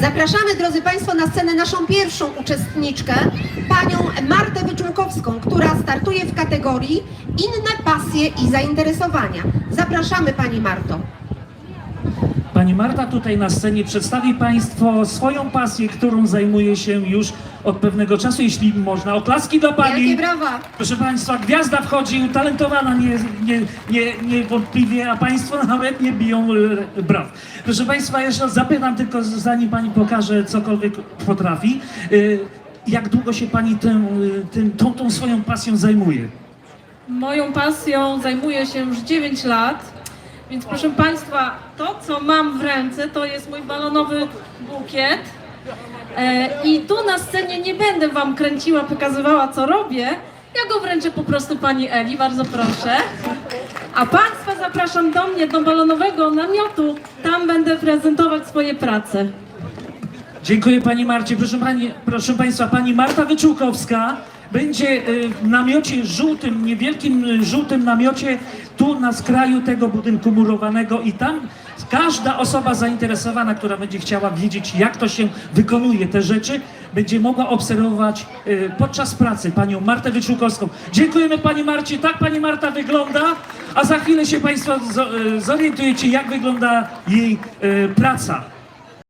Zapraszamy, drodzy Państwo, na scenę naszą pierwszą uczestniczkę, panią Martę Wyczółkowską, która startuje w kategorii Inne pasje i zainteresowania. Zapraszamy Pani Marto. Pani Marta tutaj na scenie przedstawi Państwo swoją pasję, którą zajmuje się już od pewnego czasu, jeśli można. Oklaski do Pani. Wielkie brawa. Proszę Państwa, gwiazda wchodzi, utalentowana nie, nie, nie, niewątpliwie, a Państwo nawet nie biją e, braw. Proszę Państwa, jeszcze raz zapytam tylko, zanim Pani pokaże cokolwiek potrafi, e, jak długo się Pani tym, e, tym, tą, tą swoją pasją zajmuje? Moją pasją zajmuję się już 9 lat, więc proszę Państwa, to co mam w ręce to jest mój balonowy bukiet. E, I tu na scenie nie będę Wam kręciła, pokazywała co robię. Ja go wręczę po prostu Pani Eli, bardzo proszę. A Państwa zapraszam do mnie, do balonowego namiotu. Tam będę prezentować swoje prace. Dziękuję Pani Marcie. Proszę, pani, proszę Państwa, Pani Marta Wyczółkowska będzie y, w namiocie żółtym, niewielkim y, żółtym namiocie tu na skraju tego budynku murowanego i tam każda osoba zainteresowana, która będzie chciała wiedzieć, jak to się wykonuje te rzeczy, będzie mogła obserwować y, podczas pracy Panią Martę Wyczółkowską. Dziękujemy Pani Marcie. Tak Pani Marta wygląda, a za chwilę się Państwo zo- zorientujecie, jak wygląda jej praca.